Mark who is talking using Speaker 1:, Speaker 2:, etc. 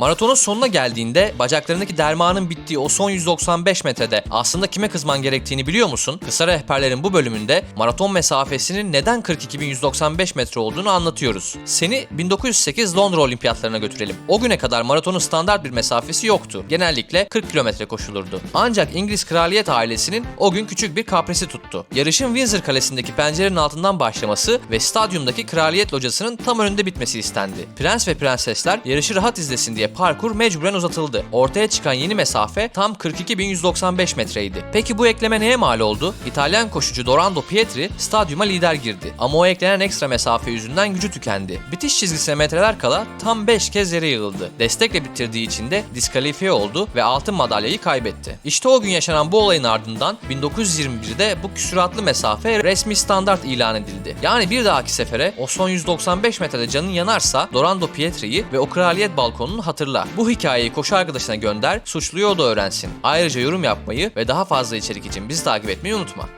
Speaker 1: Maratonun sonuna geldiğinde bacaklarındaki dermanın bittiği o son 195 metrede aslında kime kızman gerektiğini biliyor musun? Kısa rehberlerin bu bölümünde maraton mesafesinin neden 42.195 metre olduğunu anlatıyoruz. Seni 1908 Londra Olimpiyatlarına götürelim. O güne kadar maratonun standart bir mesafesi yoktu. Genellikle 40 kilometre koşulurdu. Ancak İngiliz kraliyet ailesinin o gün küçük bir kaprisi tuttu. Yarışın Windsor Kalesi'ndeki pencerenin altından başlaması ve stadyumdaki kraliyet locasının tam önünde bitmesi istendi. Prens ve prensesler yarışı rahat izlesin diye parkur mecburen uzatıldı. Ortaya çıkan yeni mesafe tam 42.195 metreydi. Peki bu ekleme neye mal oldu? İtalyan koşucu Dorando Pietri stadyuma lider girdi. Ama o eklenen ekstra mesafe yüzünden gücü tükendi. Bitiş çizgisine metreler kala tam 5 kez yere yığıldı. Destekle bitirdiği için de diskalifiye oldu ve altın madalyayı kaybetti. İşte o gün yaşanan bu olayın ardından 1921'de bu küsuratlı mesafe resmi standart ilan edildi. Yani bir dahaki sefere o son 195 metrede canın yanarsa Dorando Pietri'yi ve o kraliyet balkonunu hatırla. Bu hikayeyi koşu arkadaşına gönder, suçluyu o da öğrensin. Ayrıca yorum yapmayı ve daha fazla içerik için bizi takip etmeyi unutma.